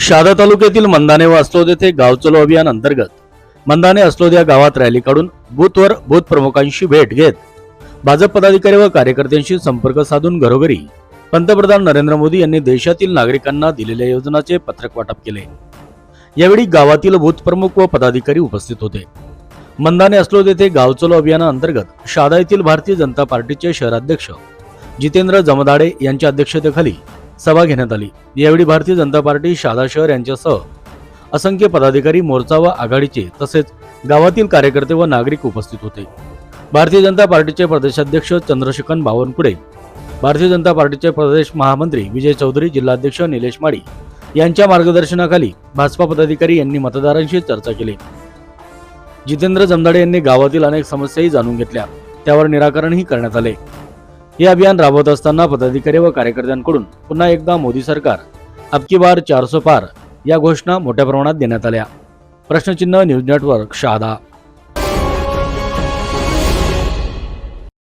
शहादा तालुक्यातील मंदाने व असलोद येथे गाव चलो अभियान अंतर्गत मंदाने असलोद या गावात रॅली काढून बूथवर बूथ प्रमुखांशी भेट घेत भाजप पदाधिकारी व कार्यकर्त्यांशी संपर्क साधून घरोघरी पंतप्रधान नरेंद्र मोदी यांनी देशातील नागरिकांना दिलेल्या योजनांचे पत्रक वाटप केले. यावेळी गावातील बूथ प्रमुख व पदाधिकारी उपस्थित होते. मंदाने असलोद येथे गाव चलो अभियानाअंतर्गत शहादा येथील भारतीय जनता पार्टीचे शहराध्यक्ष जितेंद्र जमदाडे यांच्या अध्यक्षतेखाली सभा घेण्यात आली. यावेळी भारतीय जनता पार्टी शहादा शहर यांच्यासह असंख्य पदाधिकारी मोर्चा व आघाडीचे तसेच गावातील कार्यकर्ते व नागरिक उपस्थित होते. भारतीय जनता पार्टीचे प्रदेशाध्यक्ष चंद्रशेखर बावनकुळे भारतीय जनता पार्टीचे प्रदेश महामंत्री विजय चौधरी जिल्हाध्यक्ष निलेश माळी यांच्या मार्गदर्शनाखाली भाजपा पदाधिकारी यांनी मतदारांशी चर्चा केली. जितेंद्र जमदाडे यांनी गावातील अनेक समस्याही जाणून घेतल्या. त्यावर निराकरणही करण्यात आले. हे अभियान राबवत असताना पदाधिकारी व कार्यकर्त्यांकडून पुन्हा एकदा मोदी सरकार अबकी बार चारसो पार या घोषणा मोठ्या प्रमाणात देण्यात आल्या. प्रश्नचिन्ह न्यूज नेटवर्क शहादा